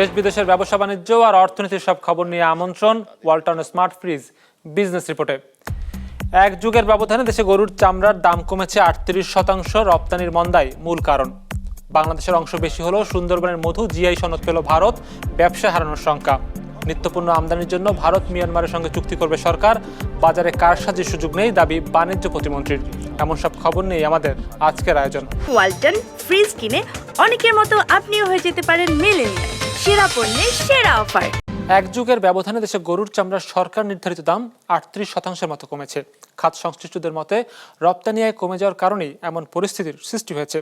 দেশ বিদেশের ব্যবসা বাণিজ্য আর অর্থনীতির সব খবর নিয়ে আমন্ত্রণ ওয়ালটন স্মার্ট ফ্রিজ বিজনেস রিপোর্টে। এক যুগের ব্যবধানে দেশে গরুর চামড়ার দাম কমেছে আটত্রিশ শতাংশ, রপ্তানির মন্দায় মূল কারণ। বাংলাদেশের অংশ বেশি হলেও সুন্দরবনের মধু, জিআই সনদ পেল ভারত, ব্যবসা হারানোর শঙ্কা। নিত্যপণ্য আমদানির জন্য ভারত মিয়ানমারের সঙ্গে চুক্তি করবে সরকার। বাজারে কারসাজির সুযোগ নেই দাবি বাণিজ্য প্রতিমন্ত্রীর। এমন সব খবর নেই আমাদের আজকের আয়োজন। ওয়ালটন ফ্রিজ কিনে অনেকের মতো আপনিও হয়ে যেতে পারেন মেলেনিয়া সেরা পণ্যের সেরা অফার। এক যুগের ব্যবধানে দেশে গরুর চামড়ার সরকার নির্ধারিত দাম আটত্রিশ শতাংশের মতো কমেছে। খাত সংশ্লিষ্টদের মতে রপ্তানি আয় কমে যাওয়ার কারণেই এমন পরিস্থিতির সৃষ্টি হয়েছে।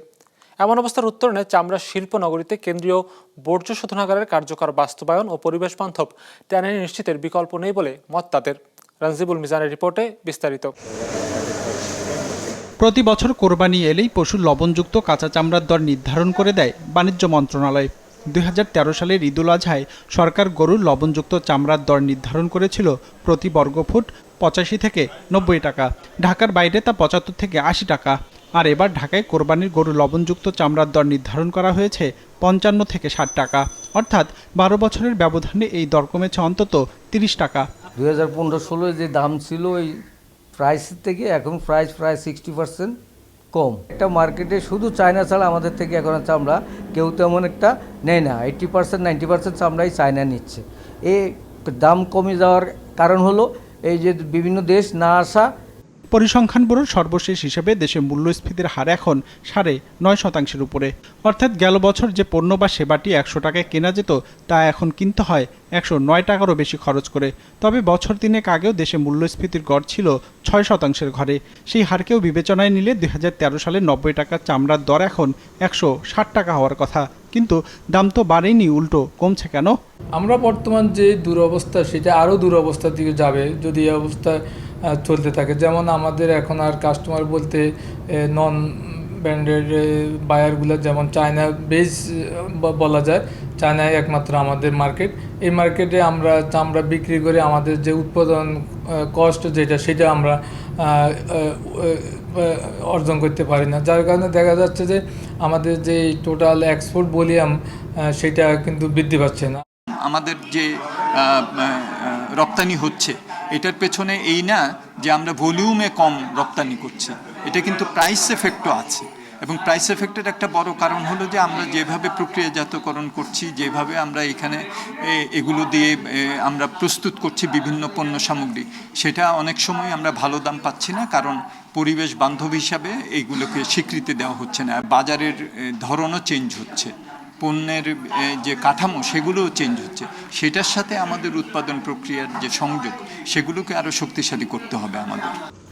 এমন অবস্থার উত্তরণে চামড়া শিল্প নগরীতে কেন্দ্রীয় বর্জ্য শোধনাগারের কার্যকর বাস্তবায়ন ও পরিবেশ বান্ধব ট্যানারি নিশ্চিতের বিকল্প নেই বলে মত তাদের। রানজিবুল মিজানের রিপোর্টে বিস্তারিত। প্রতি বছর কোরবানি এলেই পশুর লবণযুক্ত কাঁচা চামড়ার দর নির্ধারণ করে দেয় বাণিজ্য মন্ত্রণালয়। দু হাজার তেরো সালের ঈদুল আজহায় সরকার গরুর লবণযুক্ত চামড়ার দর নির্ধারণ করেছিল প্রতি বর্গফুট পঁচাশি থেকে নব্বই টাকা। ঢাকার বাইরে তা পঁচাত্তর থেকে আশি টাকা। আর এবার ঢাকায় কোরবানির গরু লবণযুক্ত চামড়ার দর নির্ধারণ করা হয়েছে পঞ্চান্ন থেকে ষাট টাকা। অর্থাৎ বারো বছরের ব্যবধানে এই দর কমেছে অন্তত তিরিশ টাকা। দুই হাজার পনেরো ষোলোয় যে দাম ছিল ওই প্রাইস থেকে এখন প্রাইস প্রায় সিক্সটি পার্সেন্ট কম। একটা মার্কেটে শুধু চায়না ছাড়া আমাদের থেকে এখন চামড়া কেউ তেমন একটা নেয় না। এইট্টি পার্সেন্ট নাইনটি পার্সেন্ট চামড়াই চায়না নিচ্ছে। এ দাম কমে যাওয়ার কারণ হলো এই যে বিভিন্ন দেশ না আসা পরিসংখ্যান ব্যুরোর সর্বশেষ হিসেবে দেশে মূল্যস্ফীতির হার এখন সাড়ে নয় শতাংশের উপরে। অর্থাৎ গেল বছর যে পণ্য বা সেবাটি একশো টাকায় কেনা যেত তা এখন কিনতে হয় একশো নয় টাকারও বেশি খরচ করে। তবে বছর তিনেক আগেও দেশে মূল্যস্ফীতির গড় ছিল ছয় শতাংশের ঘরে। সেই হারকেও বিবেচনায় নিলে দুই হাজার তেরো সালে নব্বই টাকার চামড়ার দর এখন একশো ষাট টাকা হওয়ার কথা। কিন্তু দাম তো বাড়েনি উল্টো কমছে কেন? আমরা বর্তমান যে দুরবস্থা সেটা আরও দুরবস্থার দিকে যাবে। যদি এই অবস্থা আহ, চলতে থাকে। যেমন আমাদের এখন আর কাস্টমার বলতে নন ব্র্যান্ডেড বায়ারগুলো যেমন চায়না বেস বলা যায় চায়নায় একমাত্র আমাদের মার্কেট এই মার্কেটে আমরা চামড়া বিক্রি করে আমাদের যে উৎপাদন কষ্ট যেটা, সেটা আমরা অর্জন করতে পারি না। যার কারণে দেখা যাচ্ছে যে, আমাদের যে টোটাল এক্সপোর্ট ভলিউম সেটা কিন্তু বৃদ্ধি পাচ্ছে না। আমাদের যে রপ্তানি হচ্ছে। এটার পেছনে এই না যে আমরা ভলিউমে কম রপ্তানি করছি। এটা কিন্তু প্রাইস এফেক্টও আছে। এবং প্রাইস এফেক্টের একটা বড় কারণ হলো যে আমরা যেভাবে প্রক্রিয়াজাতকরণ করছি, যেভাবে আমরা এখানে এগুলো দিয়ে আমরা প্রস্তুত করছি বিভিন্ন পণ্য সামগ্রী, সেটা অনেক সময় আমরা ভালো দাম পাচ্ছি না কারণ পরিবেশ বান্ধব হিসাবে এইগুলোকে স্বীকৃতি দেওয়া হচ্ছে না। বাজারের ধরনও চেঞ্জ হচ্ছে। পণ্যের যে কাঠামো সেগুলোও চেঞ্জ হচ্ছে। সেটার সাথে আমাদের উৎপাদন প্রক্রিয়ার যে সংযোগ, সেগুলোকে আরও শক্তিশালী করতে হবে আমাদের।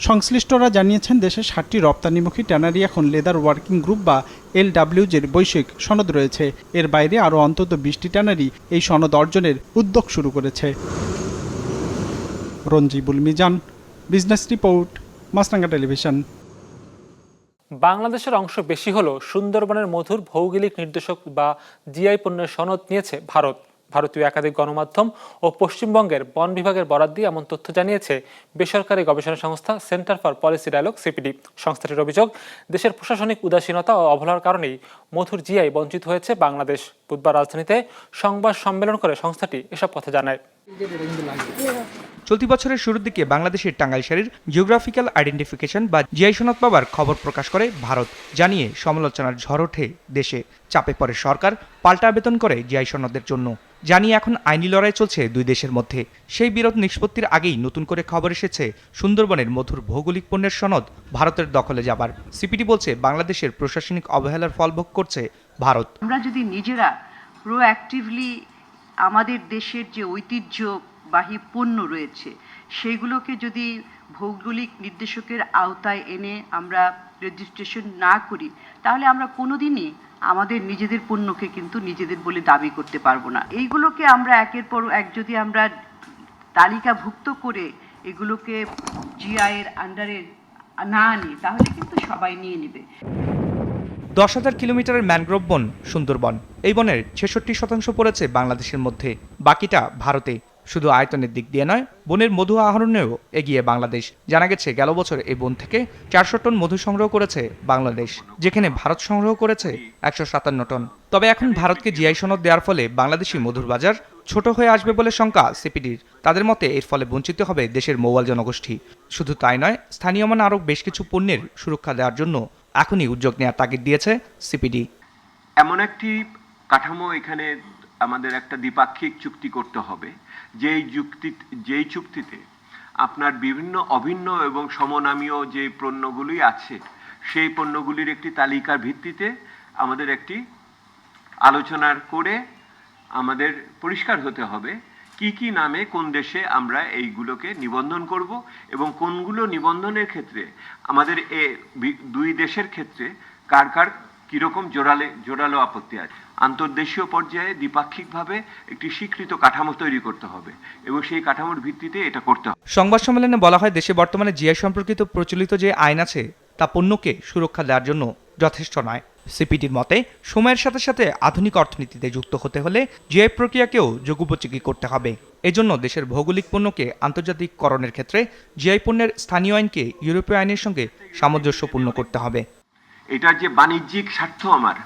সংশ্লিষ্টরা জানিয়েছেন দেশের ষাটটি রপ্তানিমুখী ট্যানারি এখন লেদার ওয়ার্কিং গ্রুপ বা এল ডাব্লিউজের বৈশ্বিক সনদ রয়েছে। এর বাইরে আরও অন্তত বিশটি ট্যানারি এই সনদ অর্জনের উদ্যোগ শুরু করেছে। Ranjibul Mizan, business report Maasranga television. বাংলাদেশের অংশ বেশি হলেও সুন্দরবনের মধুর ভৌগোলিক নির্দেশক বা জিআই পণ্যের সনদ নিয়েছে ভারত। ভারতীয় একাধিক গণমাধ্যম ও পশ্চিমবঙ্গের বন বিভাগের বরাদ দিয়ে এমন তথ্য জানিয়েছে বেসরকারি গবেষণা সংস্থা Centre for Policy Dialogue, CPD. সংস্থাটির অভিযোগ, দেশের প্রশাসনিক উদাসীনতা ও অবহেলার কারণেই মধুর জিআই বঞ্চিত হয়েছে বাংলাদেশ। বুধবার রাজধানীতে সংবাদ সম্মেলন করে সংস্থাটি এসব কথা জানায়। চলতি বছরের শুরুর দিকে বাংলাদেশের টাঙ্গাইল শাড়ির জিওগ্রাফিক্যাল আইডেন্টিফিকেশন বা জিআই সনদ পাওয়ার খবর প্রকাশ করে ভারত, জানিয়ে সমালোচনার ঝড় ওঠে দেশে। চাপে পড়ে সরকার, পাল্টা আবেদন করে জিআই সনদের জন্য। জানিয়ে এখন আইনি লড়াই চলছে দুই দেশের মধ্যে। সেই বিরোধ নিষ্পত্তির আগেই নতুন করে খবর এসেছে সুন্দরবনের মধুর ভৌগোলিক পণ্যের সনদ ভারতের দখলে যাবার। সিপিটি বলছে, বাংলাদেশের প্রশাসনিক অবহেলার ফল ভোগ করছে ভারত। আমরা যদি নিজেরা প্রোঅ্যাক্টিভলি আমাদের দেশের যে ঐতিহ্যবাহী পণ্য রয়েছে। সেইগুলোকে যদি ভৌগোলিক নির্দেশকের আওতায় এনে আমরা রেজিস্ট্রেশন না করি, তাহলে আমরা কোনোদিনই আমাদের নিজেদের পণ্যকে কিন্তু নিজেদের বলে দাবি করতে পারব না। এইগুলোকে আমরা একের পর এক যদি আমরা তালিকাভুক্ত করে এগুলোকে জিআইয়ের আন্ডারে না আনি, তাহলে কিন্তু সবাই নিয়ে নেবে। দশ হাজার কিলোমিটারের ম্যানগ্রোভ বন সুন্দরবন। এই বনের ছেষট্টি শতাংশ পড়েছে বাংলাদেশের মধ্যে, বাকিটা ভারতে। শুধু আয়তনের দিক দিয়ে নয়, বনের মধু আহরণেও এগিয়ে বাংলাদেশ। জানা গেছে, গেল বছর এই বন থেকে চারশো টন মধু সংগ্রহ করেছে বাংলাদেশ, যেখানে ভারত সংগ্রহ করেছে একশো সাতান্ন টন। তবে এখন ভারতকে জিআই সনদ দেওয়ার ফলে বাংলাদেশি মধুর বাজার ছোট হয়ে আসবে বলে শঙ্কা সিপিডির। তাদের মতে, এর ফলে বঞ্চিত হবে দেশের মৌয়াল জনগোষ্ঠী। শুধু তাই নয়, স্থানীয় মান আরও বেশ কিছু পণ্যের সুরক্ষা দেওয়ার জন্য এখনই উদ্যোগ নেওয়ার তাগিদ দিয়েছে সিপিডি। এমন একটি কাঠামো এখানে আমাদের একটা দ্বিপাক্ষিক চুক্তি করতে হবে। যেই যুক্তি, যেই চুক্তিতে আপনার বিভিন্ন অভিন্ন এবং সমনামীয় যে পণ্যগুলি আছে, সেই পণ্যগুলির একটি তালিকার ভিত্তিতে আমাদের একটি আলোচনার করে আমাদের পরিষ্কার হতে হবে কি কি নামে কোন দেশে আমরা এইগুলোকে নিবন্ধন করব এবং কোনগুলো নিবন্ধনের ক্ষেত্রে আমাদের এ দুই দেশের ক্ষেত্রে কার কার কীরকম জোরালে, জোরালো আপত্তি আছে? আন্তর্দেশীয় পর্যায়ে দ্বিপাক্ষিকভাবে একটি স্বীকৃত কাঠামো তৈরি করতে হবে এবং সেই কাঠামোর ভিত্তিতে এটা করতে হবে। সংবাদ সম্মেলনে বলা হয়, দেশে বর্তমানে জিআই সম্পর্কিত প্রচলিত যে আইন আছে, তা পণ্যকে সুরক্ষা দেওয়ার জন্য যথেষ্ট নয়। সিপিটির মতে, সময়ের সাথে সাথে আধুনিক অর্থনীতিতে যুক্ত হতে হলে জিআই প্রক্রিয়াকেও যোগোপযোগী করতে হবে। এজন্য দেশের ভৌগোলিক পণ্যকে আন্তর্জাতিককরণের ক্ষেত্রে জিআই পণ্যের স্থানীয় আইনকে ইউরোপীয় আইনের সঙ্গে সামঞ্জস্যপূর্ণ করতে হবে। এটার যে বাণিজ্যিক স্বার্থ আমার,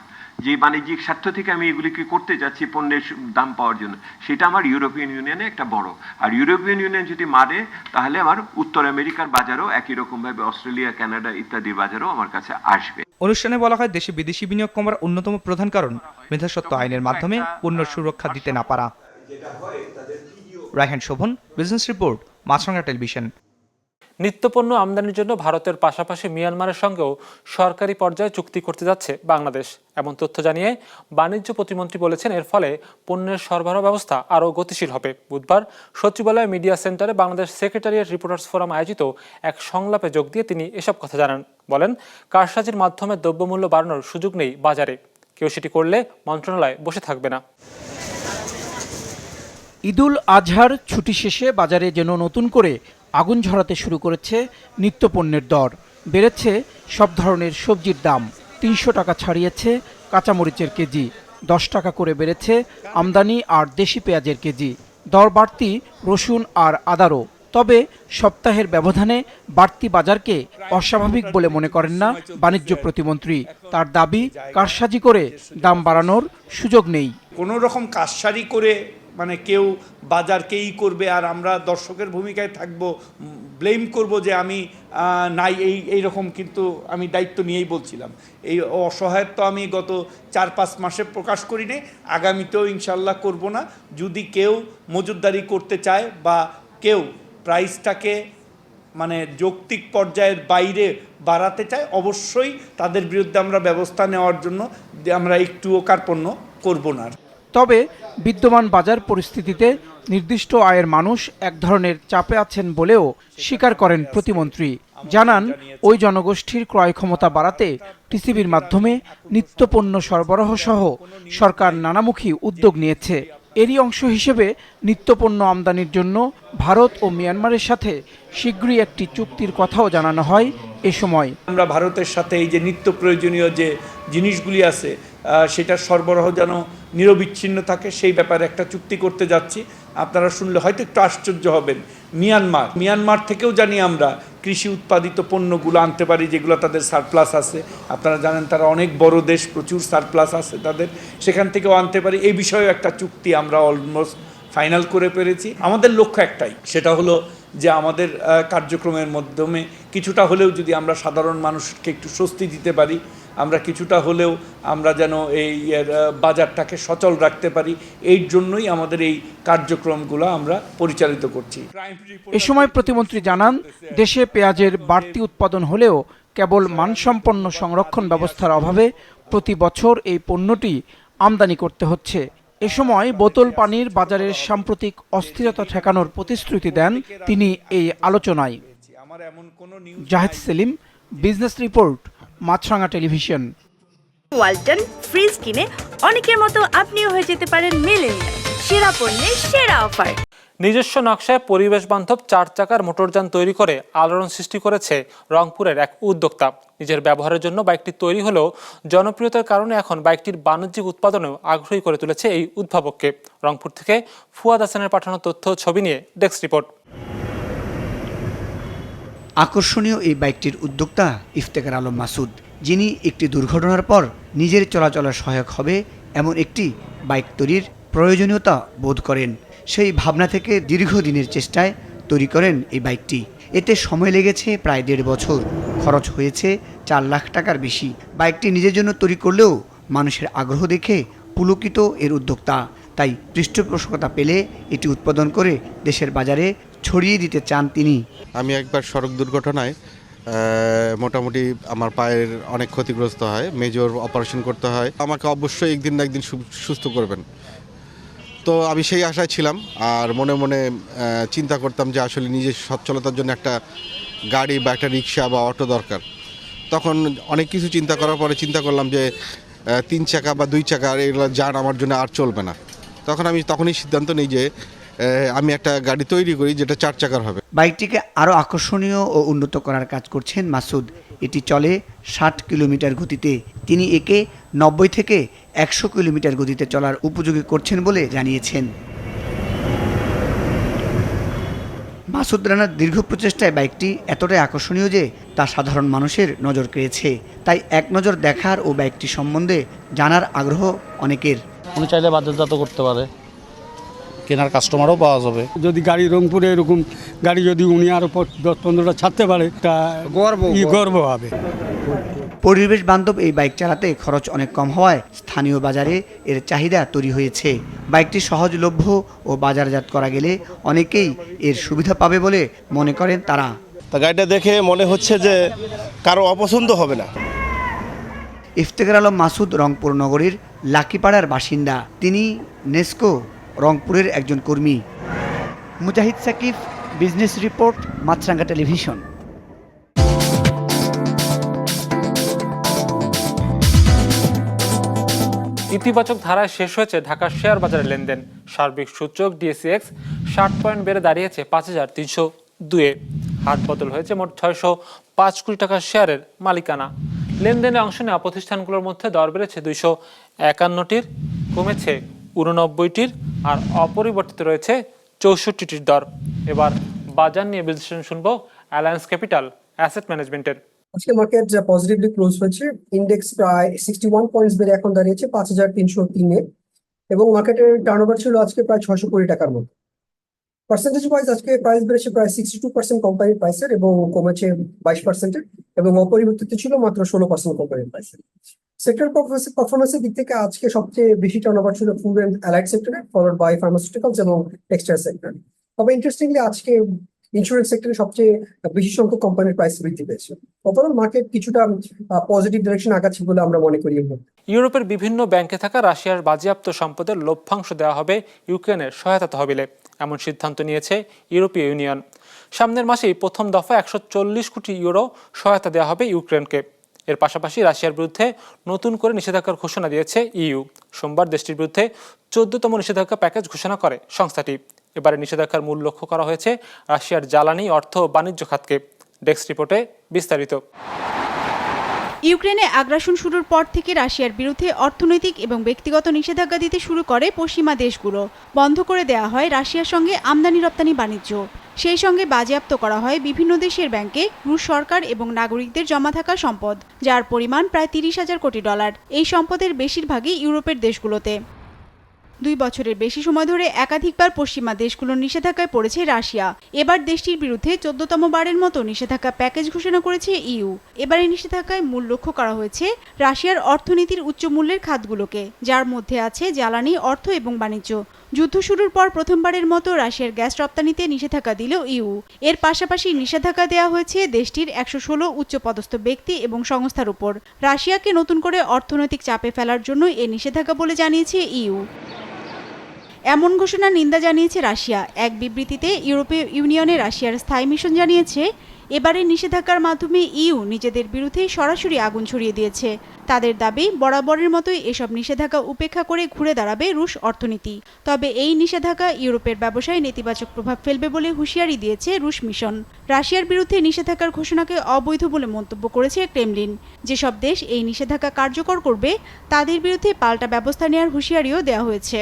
যে বাণিজ্যিক স্বার্থ থেকে আমি এগুলিকে করতে যাচ্ছি পণ্যের দাম পাওয়ার জন্য, সেটা আমার ইউরোপিয়ান ইউনিয়নে একটা বড়। আর ইউরোপিয়ান ইউনিয়ন যদি মারে, তাহলে আমার উত্তর আমেরিকার বাজারও একই রকমভাবে অস্ট্রেলিয়া, কানাডা ইত্যাদি বাজারও আমার কাছে আসবে। অনুষ্ঠানে বলা হয়, দেশে বিদেশি বিনিয়োগ কমার অন্যতম প্রধান কারণ মেধাসত্ব আইনের মাধ্যমে পণ্য সুরক্ষা দিতে না পারা। Raihan Shovon business report Maasranga television নিত্যপণ্য আমদানির জন্য ভারতের পাশাপাশি মিয়ানমারের সঙ্গেও সরকারি পর্যায়ে চুক্তি করতে যাচ্ছে বাংলাদেশ। এমন তথ্য জানিয়ে বাণিজ্য প্রতিমন্ত্রী বলেছেন, এর ফলে পণ্যের সরবরাহ ব্যবস্থা আরও গতিশীল হবে। বুধবার সচিবালয় মিডিয়া সেন্টারে বাংলাদেশ সেক্রেটারিয়েট রিপোর্টার্স ফোরাম আয়োজিত এক সংলাপে যোগ দিয়ে তিনি এসব কথা জানান। বলেন, কারসাজির মাধ্যমে দ্রব্যমূল্য বাড়ানোর সুযোগ নেই বাজারে। কেউ সেটি করলে মন্ত্রণালয় বসে থাকবে না। ঈদুল আজহার ছুটি শেষে বাজারে যেন নতুন করে আগুন ঝরাতে শুরু করেছে নিত্যপণ্যের দর। বেড়েছে সব ধরনের সবজির দাম। তিনশো টাকা ছাড়িয়েছে কাঁচামরিচের কেজি। দশ টাকা করে বেড়েছে আমদানি আর দেশি পেঁয়াজের কেজি। দর বাড়তি রসুন আর আদারও। তবে সপ্তাহের ব্যবধানে বাড়তি বাজারকে অস্বাভাবিক বলে মনে করেন না বাণিজ্য প্রতিমন্ত্রী। তার দাবি, কারসাজি করে দাম বাড়ানোর সুযোগ নেই। কোনো রকম কারসারি করে মানে কেউ বাজারকেই করবে আর আমরা দর্শকের ভূমিকায় থাকব, ব্লেম করব যে আমি নাই, এই এই রকম কিন্তু আমি দায়িত্ব নিয়েই বলছিলাম। এই অসহায়ত্ব আমি গত চার পাঁচ মাসে প্রকাশ করিনি, আগামীতেও ইনশাল্লাহ করব না। যদি কেউ মজুদদারি করতে চায় বা কেউ প্রাইসটাকে মানে যৌক্তিক পর্যায়ের বাইরে বাড়াতে চায়, অবশ্যই তাদের বিরুদ্ধে আমরা ব্যবস্থা নেওয়ার জন্য আমরা একটুও কার্পণ্য করব না। তবে বিদ্যমান বাজার পরিস্থিতিতে নির্দিষ্ট আয়ের মানুষ এক ধরনের চাপে আছেন বলেও স্বীকার করেন প্রতিমন্ত্রী। জানান, ওই জনগোষ্ঠীর ক্রয় ক্ষমতা বাড়াতে টিসিবির মাধ্যমে নিত্যপণ্য সরবরাহ সহ সরকার নানামুখী উদ্যোগ নিয়েছে। এরই অংশ হিসেবে নিত্যপণ্য আমদানির জন্য ভারত ও মিয়ানমারের সাথে শীঘ্রই একটি চুক্তির কথাও জানানো হয় এ সময়। আমরা ভারতের সাথে এই যে নিত্য প্রয়োজনীয় যে জিনিসগুলি আছে সেটার সরবরাহ যেন নিরবিচ্ছিন্ন থাকে, সেই ব্যাপারে একটা চুক্তি করতে যাচ্ছি। আপনারা শুনলে হয়তো একটু আশ্চর্য হবেন। মিয়ানমার মিয়ানমার থেকেও জানি আমরা কৃষি উৎপাদিত পণ্যগুলো আনতে পারি, যেগুলো তাদের সারপ্লাস আছে। আপনারা জানেন তারা অনেক বড় দেশ, প্রচুর সারপ্লাস আছে তাদের। সেখান থেকেও আনতে পারি। এই বিষয়েও একটা চুক্তি আমরা অলমোস্ট ফাইনাল করে পেরেছি। আমাদের লক্ষ্য একটাই, সেটা হলো যে আমাদের কার্যক্রমের মাধ্যমে কিছুটা হলেও যদি আমরা সাধারণ মানুষকে একটু স্বস্তি দিতে পারি আমরা কিছুটা হলেও আমরা যেন এই বাজারটাকে সচল রাখতে পারি। এই জন্যই আমাদের এই কার্যক্রমগুলো আমরা পরিচালিত করছি। এ সময় প্রতিমন্ত্রী জানান দেশে পেঁয়াজের বাড়তি উৎপাদন হলেও কেবল মানসম্পন্ন সংরক্ষণ ব্যবস্থার অভাবে প্রতি বছর এই পণ্যটি আমদানি করতে হচ্ছে। এ সময় বোতল পানির বাজারের সাম্প্রতিক অস্থিরতা ঠেকানোর প্রতিশ্রুতি দেন তিনি এই আলোচনায়। Zahed Selim business report Maasranga television. Walton fridge কিনে অনেকের মতো আপনিও হয়ে যেতে পারেন মেলেনিয়া সেরা পণ্যের সেরা অফার। নিজস্ব নকশায় পরিবেশ বান্ধব চার চাকার মোটরযান তৈরি করে আলোড়ন সৃষ্টি করেছে রংপুরের এক উদ্যোক্তা। নিজের ব্যবহারের জন্য বাইকটি তৈরি হলেও জনপ্রিয়তার কারণে এখন বাইকটির বাণিজ্যিক উৎপাদনেও আগ্রহী করে তুলেছে এই উদ্ভাবককে। রংপুর থেকে ফুয়াদ হাসানের পাঠানো তথ্য ছবি নিয়ে ডেস্ক রিপোর্ট। আকর্ষণীয় এই বাইকটির উদ্যোক্তা ইফতেখার আলম মাসুদ, যিনি একটি দুর্ঘটনার পর নিজের চলাচলের সহায়ক হবে এমন একটি বাইক তৈরির প্রয়োজনীয়তা বোধ করেন। সেই ভাবনা থেকে দীর্ঘদিনের চেষ্টায় তৈরি করেন এই বাইকটি। এতে সময় লেগেছে প্রায় দেড় বছর। খরচ হয়েছে চার লাখ টাকার বেশি। বাইকটি নিজের জন্য তৈরি করলেও মানুষের আগ্রহ দেখে পুলকিত এর উদ্যোক্তা। তাই পৃষ্ঠপোষকতা পেলে এটি উৎপাদন করে দেশের বাজারে ছড়িয়ে দিতে চান তিনি? আমি একবার সড়ক দুর্ঘটনায় মোটামুটি আমার পায়ের অনেক ক্ষতিগ্রস্ত হয় মেজর অপারেশন করতে হয়। আমাকে অবশ্যই একদিন না একদিন সুস্থ করবেন। তো আমি সেই আশায় ছিলাম, আর মনে মনে চিন্তা করতাম যে আসলে নিজের সচ্ছলতার জন্য একটা গাড়ি বা একটা রিক্সা বা অটো দরকার। তখন অনেক কিছু চিন্তা করার পরে চিন্তা করলাম যে তিন চাকা বা দুই চাকা, এগুলো যান আমার জন্য আর চলবে না। তখন আমি তখনই সিদ্ধান্ত নিই যে আমি একটা গাড়ি তৈরি করি যেটা চার চাকার হবে। বাইকটিকে আরও আকর্ষণীয় ও উন্নত করার কাজ করছেন মাসুদ। এটি চলে ষাট কিলোমিটার গতিতে। তিনি একে নব্বই থেকে একশো কিলোমিটার গতিতে চলার উপযোগী করছেন বলে জানিয়েছেন। মাসুদ রানার দীর্ঘ প্রচেষ্টায় বাইকটি এতটাই আকর্ষণীয় যে তা সাধারণ মানুষের নজর কেড়েছে। তাই এক নজর দেখার ও বাইকটি সম্বন্ধে জানার আগ্রহ অনেকের। উনি চাইলে বাধ্যজাত করতে পারে। কেনার কাস্টমারও পাওয়া যাবে। যদি গাড়ি রংপুরে এরকম গাড়ি যদি উনি আরও প- দশ পনেরোটা ছাড়তে পারে তা গর্ব। গর্ব হবে। পরিবেশ বান্ধব এই বাইক চালাতে খরচ অনেক কম হওয়ায় স্থানীয় বাজারে এর চাহিদা তৈরি হয়েছে। বাইকটি সহজলভ্য ও বাজারজাত করা গেলে অনেকেই এর সুবিধা পাবে বলে মনে করেন তারা। তা গাড়িটা দেখে মনে হচ্ছে যে কারও অপছন্দ হবে না। ইফতেখার আলম মাসুদ রংপুর নগরীর লাকিপাড়ার বাসিন্দা। তিনি নেস্কো রংপুরের একজন কর্মী। Mujahid Sakib, business report, Maasranga television. ইতিবাচক ধারায় শেষ হয়েছে ঢাকার শেয়ার বাজারের লেনদেন। সার্বিক সূচক ডিএসিএক্স ষাট পয়েন্ট বেড়ে দাঁড়িয়েছে পাঁচ হাজার তিনশো দুয়ে। হাট বদল হয়েছে মোট ছয়শো পাঁচ কোটি টাকার শেয়ারের মালিকানা। লেনদেনে অংশ নেওয়া প্রতিষ্ঠানগুলোর মধ্যে দর বেড়েছে দুইশো একান্নটির, কমেছে উননব্বইটির আর অপরিবর্তিত রয়েছে চৌষট্টিটির দর। এবার বাজার নিয়ে বিশ্লেষণ শুনব অ্যালায়েন্স ক্যাপিটাল অ্যাসেট ম্যানেজমেন্টের আজকে মার্কেট যা পজিটিভলি ক্লোজ হয়েছে ইন্ডেক্স প্রায় সিক্সটি ওয়ান পয়েন্টস বেড়ে এখন দাঁড়িয়েছে পাঁচ হাজার তিনশো তিনে এবং মার্কেটের টার্নওভার ছিল আজকে প্রায় ছশো কোটি টাকার মতো। পার্সেন্টেজ ওয়াইজ আজকে প্রাইস বেড়েছে প্রায় সিক্সটি টু পার্সেন্ট কোম্পানির প্রাইসের এবং কমেছে বাইশ পার্সেন্টের এবং অপরিবর্তিত ছিল মাত্র ষোলো পার্সেন্ট কোম্পানির প্রাইসের সেক্টর পারফরমেন্সের দিক থেকে আজকে সবচেয়ে বেশি টার্নওভার ছিল ফুড অ্যান্ড অ্যালাইড সেক্টরে ফলোড বাই ফার্মাসিউটিক্যালস এবং টেক্সটাইল সেক্টর তবে ইন্টারেস্টিংলি আজকে ইন্স্যুরেন্স সেক্টরে সবচেয়ে বেশি সংখ্যক কোম্পানির প্রাইস বৃদ্ধি পেয়েছে। ওভারঅল মার্কেট কিছুটা পজিটিভ ডিরেকশন আগাচ্ছে বলে আমরা মনে করি ইউরোপের বিভিন্ন ব্যাংকে থাকা রাশিয়ার বাজেয়াপ্ত সম্পদের লভ্যাংশ দেওয়া হবে ইউক্রেনের সহায়তা তহবিলে, এমন সিদ্ধান্ত নিয়েছে ইউরোপীয় ইউনিয়ন। সামনের মাসেই প্রথম দফা একশো চল্লিশ কোটি ইউরো সহায়তা দেওয়া হবে ইউক্রেনকে। এর পাশাপাশি রাশিয়ার বিরুদ্ধে নতুন করে নিষেধাজ্ঞার ঘোষণা দিয়েছে ইইউ সোমবার দেশটির বিরুদ্ধে চোদ্দতম নিষেধাজ্ঞা প্যাকেজ ঘোষণা করে সংস্থাটি। এবারে নিষেধাজ্ঞার মূল লক্ষ্য করা হয়েছে রাশিয়ার জ্বালানি, অর্থ ও বাণিজ্য খাতকে। ডেস্ক রিপোর্টে বিস্তারিত। ইউক্রেনে আগ্রাসন শুরুর পর থেকে রাশিয়ার বিরুদ্ধে অর্থনৈতিক এবং ব্যক্তিগত নিষেধাজ্ঞা দিতে শুরু করে পশ্চিমা দেশগুলো। বন্ধ করে দেওয়া হয় রাশিয়ার সঙ্গে আমদানি রপ্তানি বাণিজ্য। সেই সঙ্গে বাজেয়াপ্ত করা হয় বিভিন্ন দেশের ব্যাংকে রুশ সরকার এবং নাগরিকদের জমা থাকা সম্পদ, যার পরিমাণ প্রায় তিরিশ হাজার কোটি ডলার। এই সম্পদের বেশিরভাগই ইউরোপের দেশগুলোতে। দুই বছরের বেশি সময় ধরে একাধিকবার পশ্চিমা দেশগুলোর নিষেধাজ্ঞায় পড়েছে রাশিয়া। এবার দেশটির বিরুদ্ধে চোদ্দতম বারের মতো নিষেধাজ্ঞা প্যাকেজ ঘোষণা করেছে ইউ। এবারে নিষেধাজ্ঞায় মূল লক্ষ্য করা হয়েছে রাশিয়ার অর্থনীতির উচ্চ মূল্যের খাতগুলোকে, যার মধ্যে আছে জ্বালানি, অর্থ এবং বাণিজ্য। যুদ্ধ শুরুর পর প্রথমবারের মতো রাশিয়ার গ্যাস রপ্তানিতে নিষেধাজ্ঞা দিল ইউ। এর পাশাপাশি নিষেধাজ্ঞা দেওয়া হয়েছে দেশটির একশো ষোলো উচ্চপদস্থ ব্যক্তি এবং সংস্থার উপর। রাশিয়াকে নতুন করে অর্থনৈতিক চাপে ফেলার জন্য এ নিষেধাজ্ঞা বলে জানিয়েছে ইউ। এমন ঘোষণার নিন্দা জানিয়েছে রাশিয়া। এক বিবৃতিতে ইউরোপীয় ইউনিয়নে রাশিয়ার স্থায়ী মিশন জানিয়েছে এবারে নিষেধাজ্ঞার মাধ্যমে ইউ নিজেদের বিরুদ্ধে সরাসরি আগুন ছড়িয়ে দিয়েছে। তাদের দাবি, বরাবরের মতোই এসব নিষেধাজ্ঞা উপেক্ষা করে ঘুরে দাঁড়াবে রুশ অর্থনীতি। তবে এই নিষেধাজ্ঞা ইউরোপের ব্যবসায় নেতিবাচক প্রভাব ফেলবে বলে হুঁশিয়ারি দিয়েছে রুশ মিশন। রাশিয়ার বিরুদ্ধে নিষেধাজ্ঞার ঘোষণাকে অবৈধ বলে মন্তব্য করেছে ক্রেমলিন। যেসব দেশ এই নিষেধাজ্ঞা কার্যকর করবে, তাদের বিরুদ্ধে পাল্টা ব্যবস্থা নেওয়ার হুঁশিয়ারিও দেওয়া হয়েছে।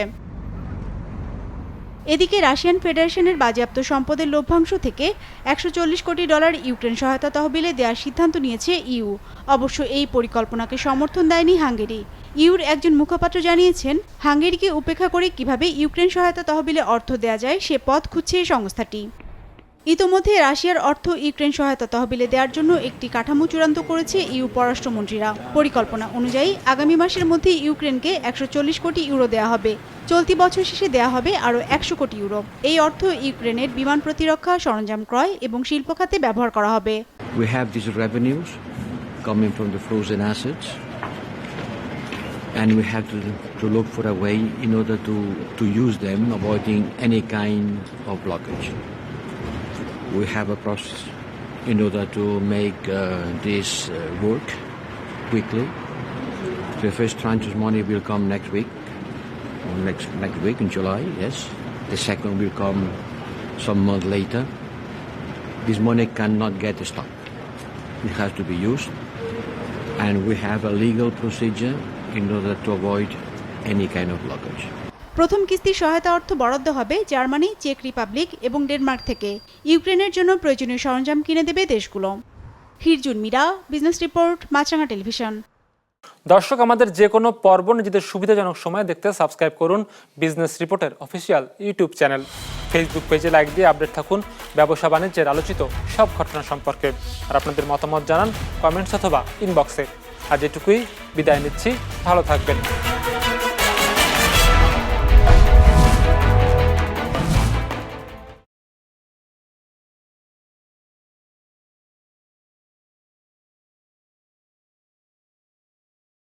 এদিকে রাশিয়ান ফেডারেশনের বাজেয়াপ্ত সম্পদের লভ্যাংশ থেকে একশো চল্লিশ কোটি ডলার ইউক্রেন সহায়তা তহবিলে দেওয়ার সিদ্ধান্ত নিয়েছে ইউ। অবশ্য এই পরিকল্পনাকে সমর্থন দেয়নি হাঙ্গেরি। ইউর একজন মুখপাত্র জানিয়েছেন, হাঙ্গেরিকে উপেক্ষা করে কীভাবে ইউক্রেন সহায়তা তহবিলে অর্থ দেয়া যায় সে পথ খুঁজছে এই সংস্থাটি। ইতোমধ্যে রাশিয়ার অর্থ ইউক্রেন সহায়তা তহবিলে দেওয়ার জন্য একটি কাঠামো চূড়ান্ত করেছে ইউ পররাষ্ট্রমন্ত্রীরা। পরিকল্পনা অনুযায়ী আগামী মাসের মধ্যে ইউক্রেনকে একশো চল্লিশ কোটি ইউরো দেওয়া হবে। চলতি বছর শেষে দেওয়া হবে আরও একশো কোটি ইউরো। এই অর্থ ইউক্রেনের বিমান প্রতিরক্ষা সরঞ্জাম ক্রয় এবং শিল্প খাতে ব্যবহার করা হবে। And we have to, to look for a way in order to, to use them, avoiding any kind of blockage. We have a process in order to make uh, this uh, work quickly. The first tranche of money will come next week, next, next week in July, yes. The second will come some month later. This money cannot get stopped. It has to be used, and we have a legal procedure in order to avoid any kind of blockage. প্রথম কিস্তির সহায়তা অর্থ বরাদ্দ হবে Germany, চেক Republic এবং Denmark থেকে। ইউক্রেনের জন্য প্রয়োজনীয় সরঞ্জাম কিনে দেবে দেশগুলো। Hirjun Mira, business report, Maasranga television. দর্শক, আমাদের যে কোনো পর্ব নিজেদের সুবিধাজনক সময় দেখতে সাবস্ক্রাইব করুন বিজনেস রিপোর্টের অফিসিয়াল ইউটিউব চ্যানেল। ফেসবুক পেজে লাইক দিয়ে আপডেট থাকুন ব্যবসা বাণিজ্যের আলোচিত সব ঘটনা সম্পর্কে। আর আপনাদের মতামত জানান কমেন্টস অথবা ইনবক্সে। আজ এটুকুই, বিদায় নিচ্ছি। ভালো থাকবেন।